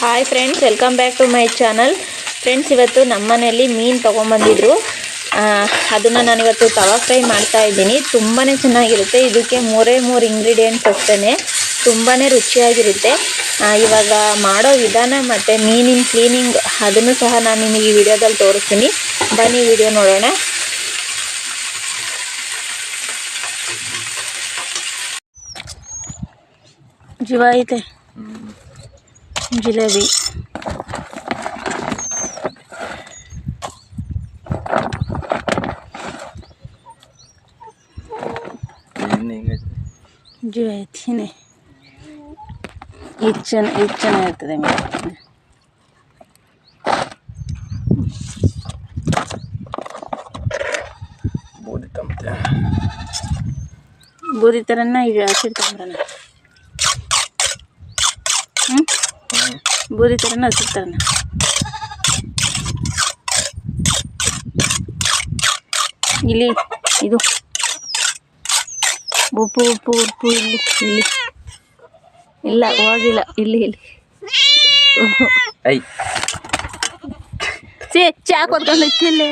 Hi friends welcome back to my channel friends ಇವತ್ತು ನಮ್ಮ ಮನೆಯಲ್ಲಿ ಮೀನು ತೊಗೊಂಬಂದಿದ್ರು. ಅದನ್ನು ನಾನಿವತ್ತು ತವಾ ಫ್ರೈ ಮಾಡ್ತಾ ಇದ್ದೀನಿ. ತುಂಬಾ ಚೆನ್ನಾಗಿರುತ್ತೆ. ಇದಕ್ಕೆ ಮೂರೇ ಮೂರು ಇಂಗ್ರೀಡಿಯೆಂಟ್ಸ್ ಅಷ್ಟೇ ತುಂಬಾ ರುಚಿಯಾಗಿರುತ್ತೆ. ಇವಾಗ ಮಾಡೋ ವಿಧಾನ ಮತ್ತು ಮೀನಿನ ಕ್ಲೀನಿಂಗ್ ಅದನ್ನು ಸಹ ನಾನು ನಿಮಗೆ ಈ ವಿಡಿಯೋದಲ್ಲಿ ತೋರಿಸ್ತೀನಿ. ಬನ್ನಿ ವಿಡಿಯೋ ನೋಡೋಣ. ಜೀವ ಐತೆ. ಜಿಲೇಬಿ ಜೀವ ಐತಿನೇ ಇದು ಚೆನ್ನ ಇದು ಚೆನ್ನಾಗಿರ್ತದೆ ಮೀನು ಬೂದಿ ಥರನ ಈಗ ಹಸಿರು ತಗೊಂಬರೋಣ ಹ್ಞೂ ಬೂದಿ ಥರನ ಹಸಿರು ಇಲ್ಲಿ ಇದು. ಉಪ್ಪು ಉಪ್ಪು ಉಪ್ಪು ಇಲ್ಲಿ ಇಲ್ಲಿ. ಇಲ್ಲ ಹೋಗಿಲ್ಲ ಇಲ್ಲಿ ಇಲ್ಲಿ. ಸೇ ಚಾ ಕೊತ್ಕೊಂಡು ಒದ್ದಾಡ್ತೀನಿ.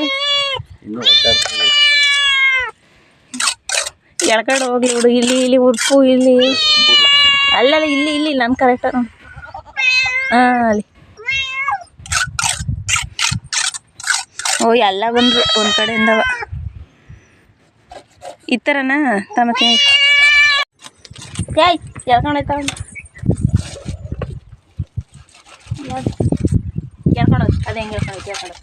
ಎಳ್ಕಡೆ ಹೋಗ್ಲಿ ಹುಡು ಇಲ್ಲಿ ಇಲ್ಲಿ ಉಪ್ಪು ಇಲ್ಲಿ. ಅಲ್ಲಲ್ಲ ಇಲ್ಲಿ ಇಲ್ಲಿ ನಾನು ಕರೆಕ್ಟ್ ಹಾಂ ಅಲ್ಲಿ. ಓ, ಎಲ್ಲ ಬಂದರು. ಒಂದು ಕಡೆಯಿಂದವ ಈ ಥರನಾ ತಮ್ಮ ಏಯ್ ಎಳ್ಕೊಂಡೈತ ಎಳ್ಕೊಂಡೋದು ಅದು ಹೆಂಗೆ ಹೇಳ್ಕೊಂಡು ಎಳ್ಕೊಂಡೋದು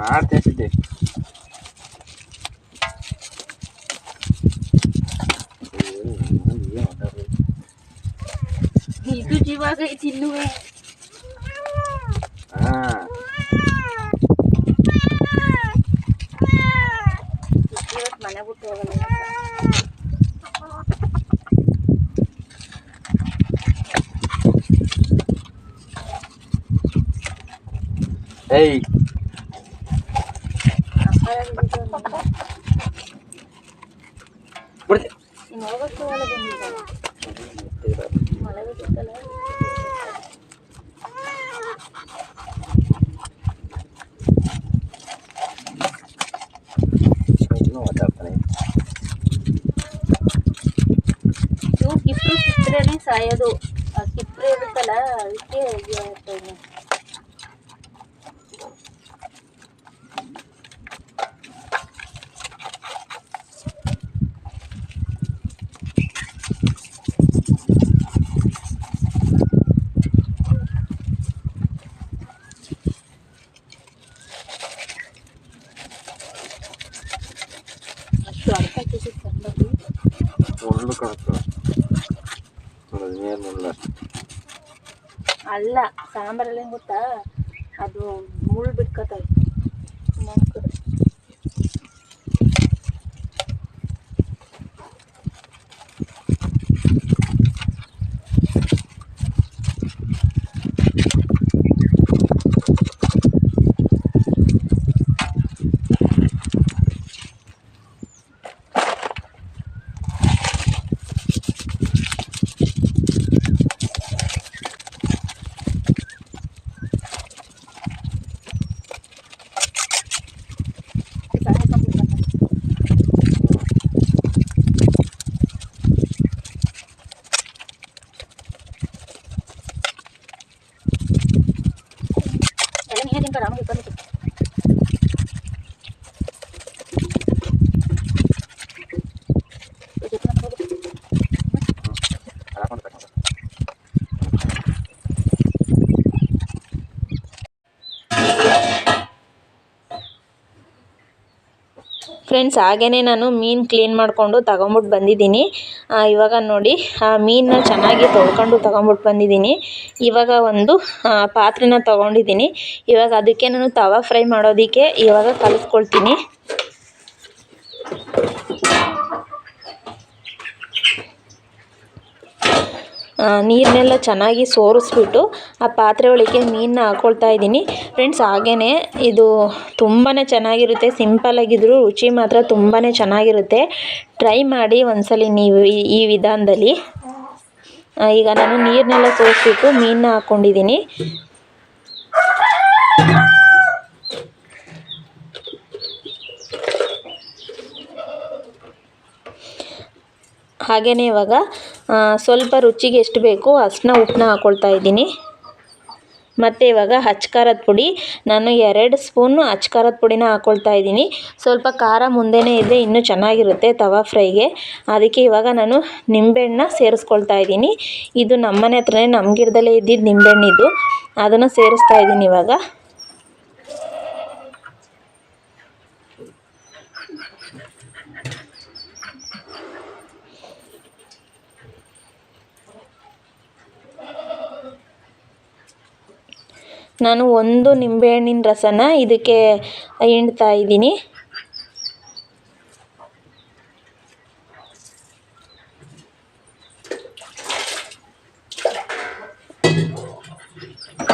ಮಾಡ್ತೇಸಿದ್ದೆ ಇದು ಜೀವಾಗ ಐತಿ ಇನ್ನುವೆ ಹಾ ಇವತ್ತು ಮನೆ ಬಿಟ್ಟು ಹೋಗಲ್ಲ ಏಯ್ ಬಿಡ್ತೆ ಇನ್ನು ಹೋಗೋಷ್ಟು ಒಳಗೆ ಬಂದಿಲ್ಲ ಮಳೆ ಬಿಟ್ಟಿತ್ತಲ್ಲ ಇನ್ನೂ ಒದ್ದಾಡ್ತಾನೆ ಇವು ಕಿಪ್ರು ಕಿತ್ರೆನೇ ಸಾಯೋದು. ಕಿಪ್ರೆ ಇರುತ್ತಲ್ಲ ಅದಕ್ಕೆ ಮುಳ್ಳು ಕಾಣುತ್ತೆ ಅಲ್ಲ ಸಾಂಬಾರಲ್ಲಿ ಗೊತ್ತಾ? ಅದು ಮುಳ್ಳು ಬಿಟ್ಕೋತವೆ ಎಲ್ಲ ನೀನೇ ತಿನ್ಬೇಡ ನಮಗೆ ಫ್ರೆಂಡ್ಸ್ ಹಾಗೇ ನಾನು ಮೀನು ಕ್ಲೀನ್ ಮಾಡಿಕೊಂಡು ತಗೊಂಬಿಟ್ಟು ಬಂದಿದ್ದೀನಿ. ಇವಾಗ ನೋಡಿ, ಆ, ಮೀನನ್ನ ಚೆನ್ನಾಗಿ ತೊಳ್ಕೊಂಡು ತಗೊಂಬಿಟ್ಟು ಬಂದಿದ್ದೀನಿ. ಇವಾಗ ಒಂದು ಪಾತ್ರೆನ ತೊಗೊಂಡಿದ್ದೀನಿ. ಇವಾಗ ಅದಕ್ಕೆ ನಾನು ತವಾ ಫ್ರೈ ಮಾಡೋದಕ್ಕೆ ಇವಾಗ ಕಲಿಸ್ಕೊಳ್ತೀನಿ. ನೀರನ್ನೆಲ್ಲ ಚೆನ್ನಾಗಿ ಸೋರಿಸ್ಬಿಟ್ಟು ಆ ಪಾತ್ರೆ ಒಳಗೆ ಮೀನನ್ನ ಹಾಕ್ಕೊಳ್ತಾ ಇದ್ದೀನಿ. ಫ್ರೆಂಡ್ಸ್ ಹಾಗೇ ಇದು ತುಂಬಾ ಚೆನ್ನಾಗಿರುತ್ತೆ. ಸಿಂಪಲ್ಲಾಗಿದ್ದರೂ ರುಚಿ ಮಾತ್ರ ತುಂಬಾ ಚೆನ್ನಾಗಿರುತ್ತೆ. ಟ್ರೈ ಮಾಡಿ ಒಂದ್ಸಲಿ ನೀವು ಈ- ವಿಧಾನದಲ್ಲಿ. ಈಗ ನಾನು ನೀರನ್ನೆಲ್ಲ ಸೋರಿಸ್ಬಿಟ್ಟು ಮೀನನ್ನ ಹಾಕ್ಕೊಂಡಿದ್ದೀನಿ ಹಾಗೆಯೇ ಇವಾಗ ಸ್ವಲ್ಪ ರುಚಿಗೆ ಎಷ್ಟು ಬೇಕೋ ಅಷ್ಟನ್ನ ಉಪ್ಪನ್ನ ಹಾಕ್ಕೊಳ್ತಾ ಇದ್ದೀನಿ. ಮತ್ತು ಇವಾಗ ಖಾರದ ಪುಡಿ. ನಾನು ಎರಡು ಸ್ಪೂನು ಖಾರದ ಪುಡಿನ ಹಾಕ್ಕೊಳ್ತಾ ಇದ್ದೀನಿ. ಸ್ವಲ್ಪ ಖಾರ ಮುಂದೆನೇ ಇದ್ದರೆ ಇನ್ನೂ ಚೆನ್ನಾಗಿರುತ್ತೆ ತವಾ ಫ್ರೈಗೆ. ಅದಕ್ಕೆ ಇವಾಗ ನಾನು ನಿಂಬೆಹಣ್ಣನ್ನ ಸೇರಿಸ್ಕೊಳ್ತಾ ಇದ್ದೀನಿ. ಇದು ನಮ್ಮನೆ ಹತ್ರನೇ ನಮ್ಮ ಗಿಡದಲ್ಲೇ ಇದ್ದಿದ್ದು ನಿಂಬೆಹಣ್ಣಿದು. ಅದನ್ನು ಸೇರಿಸ್ತಾ ಇದ್ದೀನಿ ಇವಾಗ. ನಾನು ಒಂದು ನಿಂಬೆಹಣ್ಣಿನ ರಸನ ಇದಕ್ಕೆ ಹಿಂಡ್ತಾ ಇದ್ದೀನಿ.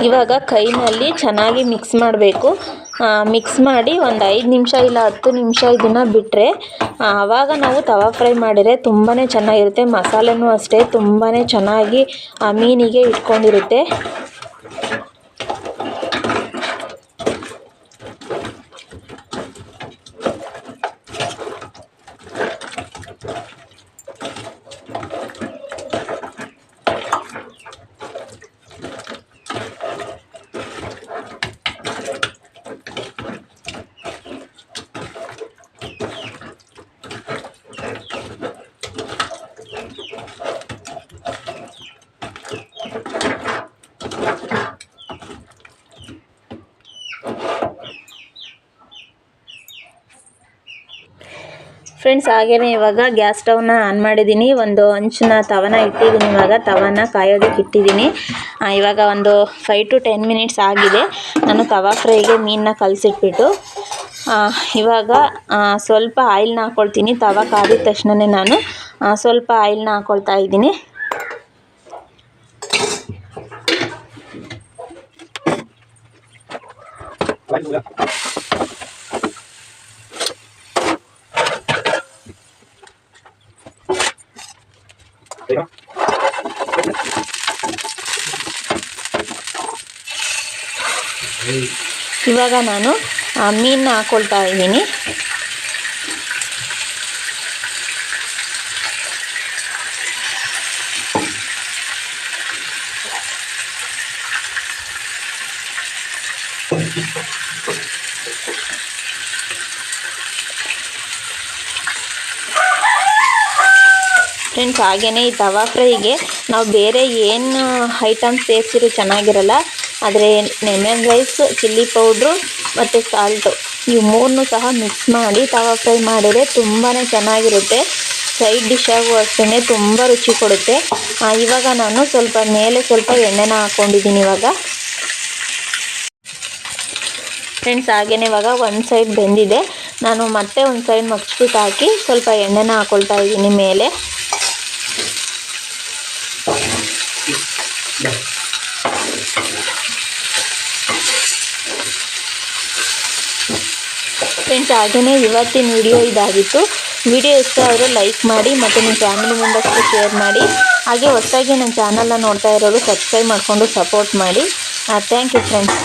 ಇವಾಗ ಕೈನಲ್ಲಿ ಚೆನ್ನಾಗಿ ಮಿಕ್ಸ್ ಮಾಡಬೇಕು. ಮಿಕ್ಸ್ ಮಾಡಿ ಒಂದು ಐದು ನಿಮಿಷ ಇಲ್ಲ ಹತ್ತು ನಿಮಿಷ ಇದನ್ನು ಬಿಟ್ಟರೆ ಆವಾಗ ನಾವು ತವಾ ಫ್ರೈ ಮಾಡಿದರೆ ತುಂಬಾ ಚೆನ್ನಾಗಿರುತ್ತೆ. ಮಸಾಲೆನೂ ಅಷ್ಟೇ ತುಂಬಾ ಚೆನ್ನಾಗಿ, ಆ, ಮೀನಿಗೆ ಇಟ್ಕೊಂಡಿರುತ್ತೆ. you ಫ್ರೆಂಡ್ಸ್, ಹಾಗೇನೆ ಇವಾಗ ಗ್ಯಾಸ್ ಸ್ಟವ್ನ ಆನ್ ಮಾಡಿದ್ದೀನಿ. ಒಂದು ಹಂಚನ್ನ ತವನ ಇಟ್ಟಿದ್ದೀನಿ. ಇವಾಗ ತವನ ಕಾಯೋದಕ್ಕೆ ಇಟ್ಟಿದ್ದೀನಿ. ಇವಾಗ ಒಂದು ಫೈವ್ ಟು ಟೆನ್ ಮಿನಿಟ್ಸ್ ಆಗಿದೆ. ನಾನು ತವಾ ಫ್ರೈಗೆ ಮೀನನ್ನ ಕಲಸಿಟ್ಬಿಟ್ಟು ಇವಾಗ ಸ್ವಲ್ಪ ಆಯಿಲ್ನ ಹಾಕ್ಕೊಳ್ತೀನಿ ತವಾ ಕಾದಿದ ತಕ್ಷಣವೇ ನಾನು ಸ್ವಲ್ಪ ಆಯಿಲ್ನ ಹಾಕ್ಕೊಳ್ತಾ ಇದ್ದೀನಿ. ಇವಾಗ ನಾನು ಮೀನನ್ನ ಹಾಕ್ಕೊಳ್ತಾ ಇದ್ದೀನಿ. ಫ್ರೆಂಡ್ಸ್ ಹಾಗೆಯೇ ಈ ತವಾ ಫ್ರೈಗೆ ನಾವು ಬೇರೆ ಏನು ಐಟಮ್ಸ್ ಸೇರಿಸಿದ್ರು ಚೆನ್ನಾಗಿರಲ್ಲ. ಆದರೆ ಲೆಮನ್ ರೈಸ್ ಚಿಲ್ಲಿ ಪೌಡ್ರು ಮತ್ತು ಸಾಲ್ಟು ಇವು ಮೂರನ್ನು ಸಹ ಮಿಕ್ಸ್ ಮಾಡಿ ತವಾ ಫ್ರೈ ಮಾಡಿದರೆ ತುಂಬಾ ಚೆನ್ನಾಗಿರುತ್ತೆ. ಸೈಡ್ ಡಿಶಾಗೂ ಅಷ್ಟೇ ತುಂಬ ರುಚಿ ಕೊಡುತ್ತೆ. ಇವಾಗ ನಾನು ಸ್ವಲ್ಪ ಮೇಲೆ ಸ್ವಲ್ಪ ಎಣ್ಣೆನ ಹಾಕ್ಕೊಂಡಿದ್ದೀನಿ ಇವಾಗ. ಫ್ರೆಂಡ್ಸ್ ಹಾಗೆಯೇ ಇವಾಗ ಒಂದು ಸೈಡ್ ಬೆಂದಿದೆ. ನಾನು ಮತ್ತೆ ಒಂದು ಸೈಡ್ ಮಗ್ಚ್ಬಿಟ್ಟು ಹಾಕಿ ಸ್ವಲ್ಪ ಎಣ್ಣೆನ ಹಾಕ್ಕೊಳ್ತಾ ಇದ್ದೀನಿ ಮೇಲೆ. ಫ್ರೆಂಡ್ಸ್ ಹಾಗೆಯೇ ಇವತ್ತಿನ ವಿಡಿಯೋ ಇದಾಗಿತ್ತು. ವಿಡಿಯೋ ಇಷ್ಟ ಆದರೆ ಲೈಕ್ ಮಾಡಿ ಮತ್ತು ನಿಮ್ಮ ಫ್ಯಾಮಿಲಿ ಮೆಂಬರ್ಸ್ಗೆ ಶೇರ್ ಮಾಡಿ. ಹಾಗೆ ಹೊಸದಾಗಿ ನನ್ನ ಚಾನಲ್ನ ನೋಡ್ತಾ ಇರೋರು ಸಬ್ಸ್ಕ್ರೈಬ್ ಮಾಡಿಕೊಂಡು ಸಪೋರ್ಟ್ ಮಾಡಿ. Thank you friends